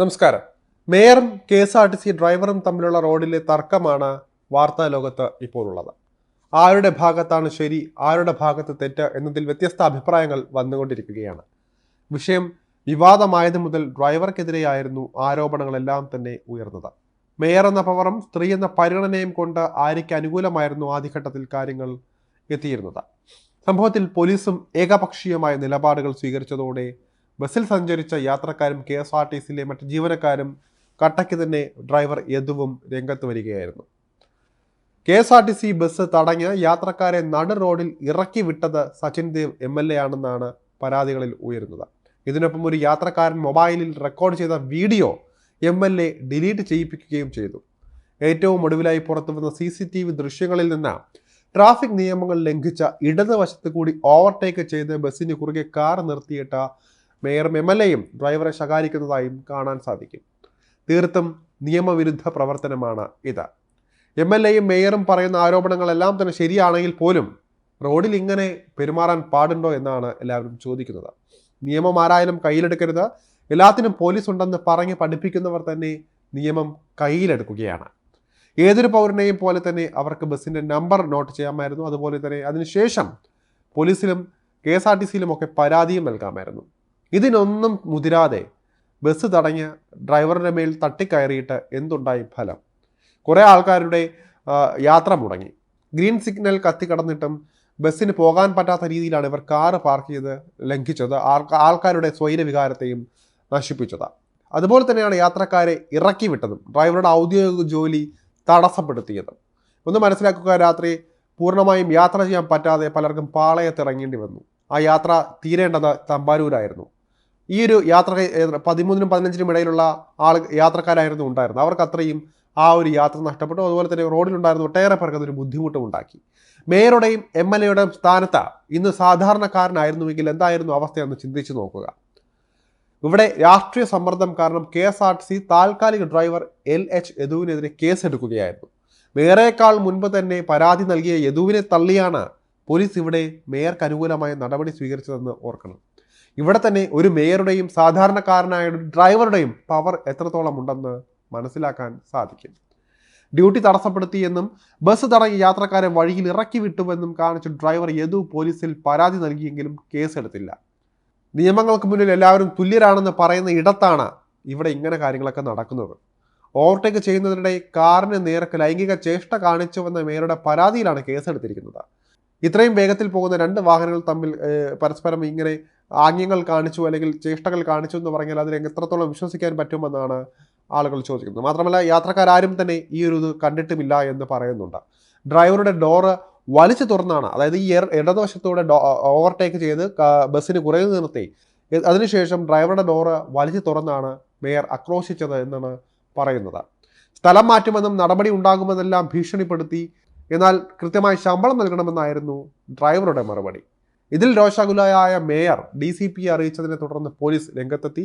നമസ്കാരം. മേയറും K S R T C ഡ്രൈവറും തമ്മിലുള്ള റോഡിലെ തർക്കമാണ് വാർത്താ ലോകത്ത് ഇപ്പോൾ ഉള്ളത് ആരുടെ ഭാഗത്താണ് ശരി ആരുടെ ഭാഗത്ത് തെറ്റ് എന്നതിൽ വ്യത്യസ്ത അഭിപ്രായങ്ങൾ വന്നുകൊണ്ടിരിക്കുകയാണ്. വിഷയം വിവാദമായത് മുതൽ ഡ്രൈവർക്കെതിരെയായിരുന്നു ആരോപണങ്ങളെല്ലാം തന്നെ ഉയർന്നത്. മേയർ എന്ന പവറും സ്ത്രീ എന്ന പരിഗണനയും കൊണ്ട് ആര്യയ്ക്ക് അനുകൂലമായിരുന്നു ആദ്യഘട്ടത്തിൽ കാര്യങ്ങൾ എത്തിയിരുന്നത്. സംഭവത്തിൽ പോലീസും ഏകപക്ഷീയമായ നിലപാടുകൾ സ്വീകരിച്ചതോടെ ബസ്സിൽ സഞ്ചരിച്ച യാത്രക്കാരും കെ എസ് ആർ ടി സിയിലെ മറ്റ് ജീവനക്കാരും കട്ടയ്ക്ക് തന്നെ ഡ്രൈവർ യദുവും രംഗത്ത് വരികയായിരുന്നു. K S R T C bus തടഞ്ഞ് യാത്രക്കാരെ നടു റോഡിൽ ഇറക്കി വിട്ടത് Sachin Dev M L A ആണെന്നാണ് പരാതികളിൽ ഉയരുന്നത്. ഇതിനൊപ്പം ഒരു യാത്രക്കാരൻ മൊബൈലിൽ റെക്കോർഡ് ചെയ്ത video M L A delete ചെയ്യിപ്പിക്കുകയും ചെയ്തു. ഏറ്റവും ഒടുവിലായി പുറത്തുവന്ന സി സി ടി വി ദൃശ്യങ്ങളിൽ നിന്ന് ട്രാഫിക് നിയമങ്ങൾ ലംഘിച്ച ഇടതുവശത്ത് കൂടി ഓവർടേക്ക് ചെയ്ത് ബസ്സിന് കുറുകെ കാർ നിർത്തിയിട്ട മേയറും മെമലയും ഡ്രൈവറെ ശകാരിക്കുന്നതായും കാണാൻ സാധിക്കും. തീർത്തും നിയമവിരുദ്ധ പ്രവർത്തനമാണ് ഇത്. എം എൽ എയും മേയറും പറയുന്ന ആരോപണങ്ങളെല്ലാം തന്നെ ശരിയാണെങ്കിൽ പോലും റോഡിൽ ഇങ്ങനെ പെരുമാറാൻ പാടുണ്ടോ എന്നാണ് എല്ലാവരും ചോദിക്കുന്നത്. നിയമം ആരായാലും കയ്യിലെടുക്കരുത്. എല്ലാത്തിനും പോലീസ് ഉണ്ടെന്ന് പറഞ്ഞ് പഠിപ്പിക്കുന്നവർ തന്നെ നിയമം കയ്യിലെടുക്കുകയാണ്. ഏതൊരു പൗരനെയും പോലെ തന്നെ അവർക്ക് ബസ്സിന്റെ നമ്പർ നോട്ട് ചെയ്യാമായിരുന്നു. അതുപോലെ തന്നെ അതിനുശേഷം പോലീസിലും കെ എസ് ആർ ടി സിയിലും ഒക്കെ പരാതിയും നൽകാമായിരുന്നു. ഇതിനൊന്നും മുതിരാതെ ബസ് തടഞ്ഞ് ഡ്രൈവറിന്റെ മേൽ തട്ടിക്കയറിയിട്ട് എന്തുണ്ടായി ഫലം? കുറേ ആൾക്കാരുടെ യാത്ര മുടങ്ങി. ഗ്രീൻ സിഗ്നൽ കത്തിക്കടന്നിട്ടും ബസ്സിന് പോകാൻ പറ്റാത്ത രീതിയിലാണ് ഇവർ കാറ് പാർക്ക് ചെയ്ത് ലംഘിച്ചത്. ആൾ ആൾക്കാരുടെ സ്വൈരവികാരത്തെയും നശിപ്പിച്ചത്. അതുപോലെ തന്നെയാണ് യാത്രക്കാരെ ഇറക്കി വിട്ടതും ഡ്രൈവറുടെ ഔദ്യോഗിക ജോലി തടസ്സപ്പെടുത്തിയതും. ഒന്ന് മനസ്സിലാക്കുക രാത്രി പൂർണമായും യാത്ര ചെയ്യാൻ പറ്റാതെ പലർക്കും പാളയത്തിറങ്ങേണ്ടി വന്നു. ആ യാത്ര തീരേണ്ടത് തമ്പാനൂരായിരുന്നു. ഈ ഒരു യാത്ര പതിമൂന്നിനും പതിനഞ്ചിനും ഇടയിലുള്ള ആൾ യാത്രക്കാരായിരുന്നു ഉണ്ടായിരുന്നത്. അവർക്ക് അത്രയും ആ ഒരു യാത്ര നഷ്ടപ്പെട്ടു. അതുപോലെ തന്നെ റോഡിലുണ്ടായിരുന്ന ഒട്ടേറെ പേർക്ക് അതൊരു ബുദ്ധിമുട്ടും ഉണ്ടാക്കി. മേയറുടെയും എം എൽ എയുടെയും സ്ഥാനത്ത് ഇന്ന് സാധാരണക്കാരനായിരുന്നുവെങ്കിൽ എന്തായിരുന്നു അവസ്ഥയെന്ന് ചിന്തിച്ചു നോക്കുക. ഇവിടെ രാഷ്ട്രീയ സമ്മർദ്ദം കാരണം K S R T C താൽക്കാലിക ഡ്രൈവർ എൽ എച്ച് യദുവിനെതിരെ കേസെടുക്കുകയായിരുന്നു. മേയറേക്കാൾ മുൻപ് തന്നെ പരാതി നൽകിയ യദുവിനെ തള്ളിയാണ് പോലീസ് ഇവിടെ മേയർക്ക് അനുകൂലമായ നടപടി സ്വീകരിച്ചതെന്ന് ഓർക്കണം. ഇവിടെ തന്നെ ഒരു മേയറുടെയും സാധാരണക്കാരനായ ഒരു ഡ്രൈവറുടെയും പവർ എത്രത്തോളം ഉണ്ടെന്ന് മനസ്സിലാക്കാൻ സാധിക്കും. ഡ്യൂട്ടി തടസ്സപ്പെടുത്തിയെന്നും ബസ് തടങ്ങി യാത്രക്കാരെ വഴിയിൽ ഇറക്കി വിട്ടുവെന്നും കാണിച്ച് ഡ്രൈവർ യദു പോലീസിൽ പരാതി നൽകിയെങ്കിലും കേസെടുത്തില്ല. നിയമങ്ങൾക്ക് മുന്നിൽ എല്ലാവരും തുല്യരാണെന്ന് പറയുന്ന ഇടത്താണ് ഇവിടെ ഇങ്ങനെ കാര്യങ്ങളൊക്കെ നടക്കുന്നത്. ഓവർടേക്ക് ചെയ്യുന്നതിനിടെ കാറിന് നേർക്ക് ലൈംഗിക ചേഷ്ട കാണിച്ചുവെന്ന മേയറുടെ പരാതിയിലാണ് കേസെടുത്തിരിക്കുന്നത്. ഇത്രയും വേഗത്തിൽ പോകുന്ന രണ്ട് വാഹനങ്ങൾ തമ്മിൽ പരസ്പരം ഇങ്ങനെ ആംഗ്യങ്ങൾ കാണിച്ചു അല്ലെങ്കിൽ ചേഷ്ടകൾ കാണിച്ചു എന്ന് പറഞ്ഞാൽ അതിനെ എത്രത്തോളം വിശ്വസിക്കാൻ പറ്റുമെന്നാണ് ആളുകൾ ചോദിക്കുന്നത്. മാത്രമല്ല യാത്രക്കാരും തന്നെ ഈ ഒരു ഇത് കണ്ടിട്ടുമില്ല എന്ന് പറയുന്നുണ്ട്. ഡ്രൈവറുടെ ഡോറ് വലിച്ചു തുറന്നാണ്. അതായത് ഈ ഇട- ഇടതുവശത്തൂടെ ഓവർടേക്ക് ചെയ്ത് ബസ്സിന് കുറേ നിർത്തി അതിനുശേഷം ഡ്രൈവറുടെ ഡോറ് വലിച്ചു തുറന്നാണ് മേയർ ആക്രോശിച്ചത് എന്നാണ് പറയുന്നത്. സ്ഥലം മാറ്റുമെന്നും നടപടി ഉണ്ടാകുമെന്നെല്ലാം ഭീഷണിപ്പെടുത്തി എന്നാൽ കൃത്യമായി ശമ്പളം നൽകണമെന്നായിരുന്നു ഡ്രൈവറുടെ മറുപടി. ഇതിൽ രോഷാകുലയായ മേയർ ഡി സി പി അറിയിച്ചതിനെ തുടർന്ന് പോലീസ് രംഗത്തെത്തി.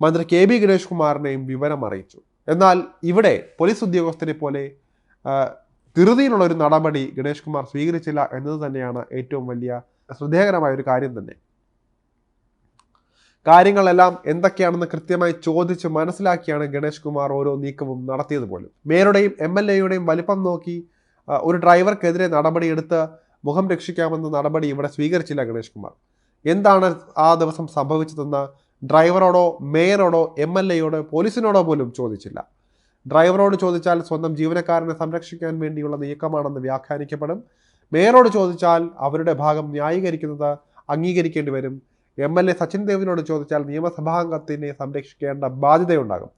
മന്ത്രി കെ ബി ഗണേഷ് കുമാറിനെയും വിവരം അറിയിച്ചു. എന്നാൽ ഇവിടെ പോലീസ് ഉദ്യോഗസ്ഥരെ പോലെ ധൃതിയിലുള്ള ഒരു നടപടി ഗണേഷ് കുമാർ സ്വീകരിച്ചില്ല എന്നത് തന്നെയാണ് ഏറ്റവും വലിയ ശ്രദ്ധേയകരമായ ഒരു കാര്യം തന്നെ. കാര്യങ്ങളെല്ലാം എന്തൊക്കെയാണെന്ന് കൃത്യമായി ചോദിച്ച് മനസ്സിലാക്കിയാണ് ഗണേഷ് കുമാർ ഓരോ നീക്കവും നടത്തിയത് പോലും മേയറുടെയും എം എൽ എയുടെയും വലിപ്പം നോക്കി ഒരു ഡ്രൈവർക്കെതിരെ നടപടിയെടുത്ത് മുഖം രക്ഷിക്കാമെന്ന നടപടി ഇവിടെ സ്വീകരിച്ചില്ല ഗണേഷ് കുമാർ. എന്താണ് ആ ദിവസം സംഭവിച്ചതെന്ന് ഡ്രൈവറോടോ മേയറോടോ എം എൽ എയോടോ പോലീസിനോടോ പോലും ചോദിച്ചില്ല. ഡ്രൈവറോട് ചോദിച്ചാൽ സ്വന്തം ജീവനക്കാരനെ സംരക്ഷിക്കാൻ വേണ്ടിയുള്ള നീക്കമാണെന്ന് വ്യാഖ്യാനിക്കപ്പെടും. മേയറോട് ചോദിച്ചാൽ അവരുടെ ഭാഗം ന്യായീകരിക്കുന്നത് അംഗീകരിക്കേണ്ടി വരും. എം എൽ എ സച്ചിൻ ദേവിനോട് ചോദിച്ചാൽ നിയമസഭാംഗത്തിനെ സംരക്ഷിക്കേണ്ട ബാധ്യതയുണ്ടാകും.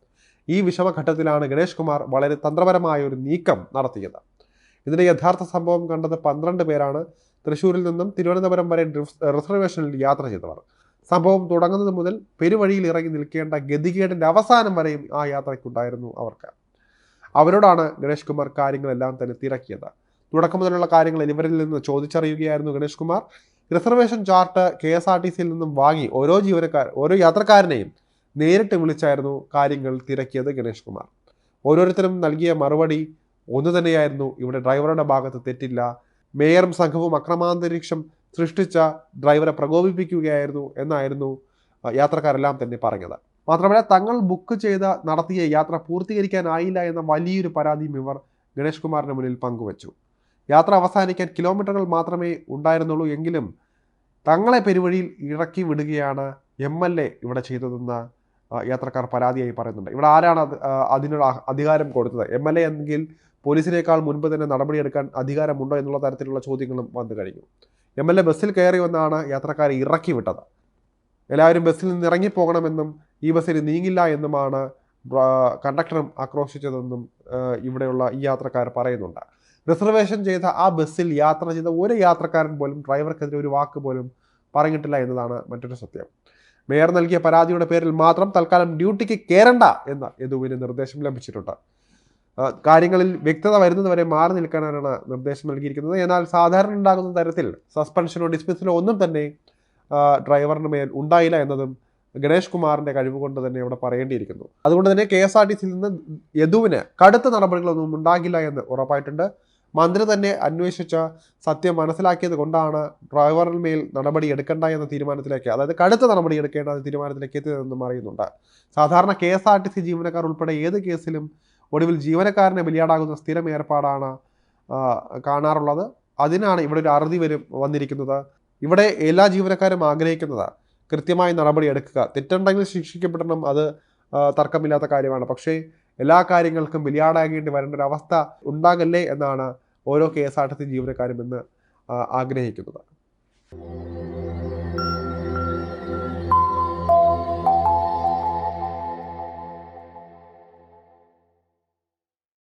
ഈ വിഷമഘട്ടത്തിലാണ് ഗണേഷ് കുമാർ വളരെ തന്ത്രപരമായ ഒരു നീക്കം നടത്തിയത്. ഇതിന്റെ യഥാർത്ഥ സംഭവം കണ്ടത് പന്ത്രണ്ട് പേരാണ്. തൃശ്ശൂരിൽ നിന്നും തിരുവനന്തപുരം വരെ റിസർവേഷനിൽ യാത്ര ചെയ്തവർ. സംഭവം തുടങ്ങുന്നത് മുതൽ പെരുവഴിയിൽ ഇറങ്ങി നിൽക്കേണ്ട ഗതികേടിന്റെ അവസാനം വരെയും ആ യാത്രയ്ക്കുണ്ടായിരുന്നു അവർക്ക്. അവരോടാണ് ഗണേഷ് കുമാർ കാര്യങ്ങളെല്ലാം തന്നെ തിരക്കിയത്. തുടക്കം മുതലുള്ള കാര്യങ്ങൾ ഇവരിൽ നിന്ന് ചോദിച്ചറിയുകയായിരുന്നു Ganesh Kumar. Reservation chart K S R T സിയിൽ നിന്നും വാങ്ങി ഓരോ ജീവനക്കാർ ഓരോ യാത്രക്കാരനെയും നേരിട്ട് വിളിച്ചായിരുന്നു കാര്യങ്ങൾ തിരക്കിയത് ഗണേഷ് കുമാർ. ഓരോരുത്തരും നൽകിയ മറുപടി ഒന്ന് തന്നെയായിരുന്നു. ഇവിടെ ഡ്രൈവറുടെ ഭാഗത്ത് തെറ്റില്ല. മേയറും സംഘവും അക്രമാന്തരീക്ഷം സൃഷ്ടിച്ച ഡ്രൈവറെ പ്രകോപിപ്പിക്കുകയായിരുന്നു എന്നായിരുന്നു യാത്രക്കാരെല്ലാം തന്നെ പറഞ്ഞത്. മാത്രമല്ല തങ്ങൾ ബുക്ക് ചെയ്ത നടത്തിയ യാത്ര പൂർത്തീകരിക്കാനായില്ല എന്ന വലിയൊരു പരാതിയും ഇവർ ഗണേഷ് കുമാറിന് മുന്നിൽ പങ്കുവച്ചു. യാത്ര അവസാനിക്കാൻ കിലോമീറ്ററുകൾ മാത്രമേ ഉണ്ടായിരുന്നുള്ളൂ എങ്കിലും തങ്ങളെ പെരുവഴിയിൽ ഇറക്കി വിടുകയാണ് എം എൽ എ ഇവിടെ ചെയ്തതെന്ന് യാത്രക്കാർ പരാതിയായി പറയുന്നുണ്ട്. ഇവിടെ ആരാണ് അത്, അതിനുള്ള അധികാരം കൊടുത്തത്? എം എൽ എ എങ്കിൽ പോലീസിനേക്കാൾ മുൻപ് തന്നെ നടപടിയെടുക്കാൻ അധികാരമുണ്ടോ എന്നുള്ള തരത്തിലുള്ള ചോദ്യങ്ങളും വന്നു കഴിഞ്ഞു. എം എൽ എ ബസ്സിൽ കയറി വന്നാണ് യാത്രക്കാരെ ഇറക്കി വിട്ടത്. എല്ലാവരും ബസ്സിൽ നിന്ന് ഇറങ്ങിപ്പോകണമെന്നും ഈ ബസ്സിൽ നീങ്ങില്ല എന്നുമാണ് കണ്ടക്ടറും ആക്രോശിച്ചതെന്നും ഇവിടെയുള്ള ഈ യാത്രക്കാർ പറയുന്നുണ്ട്. റിസർവേഷൻ ചെയ്ത ആ ബസ്സിൽ യാത്ര ചെയ്ത ഒരു യാത്രക്കാരൻ പോലും ഡ്രൈവർക്കെതിരെ ഒരു വാക്ക് പോലും പറഞ്ഞിട്ടില്ല എന്നതാണ് മറ്റൊരു സത്യം. മേയർ നൽകിയ പരാതിയുടെ പേരിൽ മാത്രം തൽക്കാലം ഡ്യൂട്ടിക്ക് കയറണ്ട എന്ന് യദുവിന് നിർദ്ദേശം ലഭിച്ചിട്ടുണ്ട്. കാര്യങ്ങളിൽ വ്യക്തത വരുന്നതുവരെ മാറി നിൽക്കാനാണ് നിർദ്ദേശം നൽകിയിരിക്കുന്നത്. എന്നാൽ സാധാരണ ഉണ്ടാകുന്ന തരത്തിൽ സസ്പെൻഷനോ ഡിസ്മിസലോ ഒന്നും തന്നെ ഡ്രൈവറിന് മേൽ ഉണ്ടായില്ല എന്നതും ഗണേഷ് കുമാറിന്റെ കഴിവ് കൊണ്ട് തന്നെ ഇവിടെ പറയേണ്ടിയിരിക്കുന്നു. അതുകൊണ്ട് തന്നെ കെ എസ് ആർ ടി സിയിൽ നിന്ന് യദുവിന് കടുത്ത നടപടികളൊന്നും ഉണ്ടാകില്ല എന്ന് ഉറപ്പായിട്ടുണ്ട്. മന്ത്രി തന്നെ അന്വേഷിച്ച സത്യം മനസ്സിലാക്കിയത് കൊണ്ടാണ് ഡ്രൈവറിന് മേൽ നടപടി എടുക്കേണ്ട എന്ന തീരുമാനത്തിലേക്ക് അതായത് കടുത്ത നടപടി എടുക്കേണ്ട തീരുമാനത്തിലേക്ക് എത്തിയതെന്നും അറിയുന്നുണ്ട്. സാധാരണ K S R T C ജീവനക്കാർ ഉൾപ്പെടെ ഏത് കേസിലും ഒടുവിൽ ജീവനക്കാരനെ ബലിയാടാകുന്ന സ്ഥിരം ഏർപ്പാടാണ് കാണാറുള്ളത്. അതിനാണ് ഇവിടെ ഒരു അറുതി വരും വന്നിരിക്കുന്നത്. ഇവിടെ എല്ലാ ജീവനക്കാരും ആഗ്രഹിക്കുന്നത് കൃത്യമായി നടപടി എടുക്കുക. തെറ്റുണ്ടെങ്കിൽ ശിക്ഷിക്കപ്പെടണം അത് തർക്കമില്ലാത്ത കാര്യമാണ്. പക്ഷേ എല്ലാ കാര്യങ്ങൾക്കും ബലിയാടാകേണ്ടി വരേണ്ട ഒരു അവസ്ഥ ഉണ്ടാകല്ലേ എന്നാണ് ഓരോ K S R T C ജീവനക്കാരും ഇന്ന് ആഗ്രഹിക്കുന്നത്.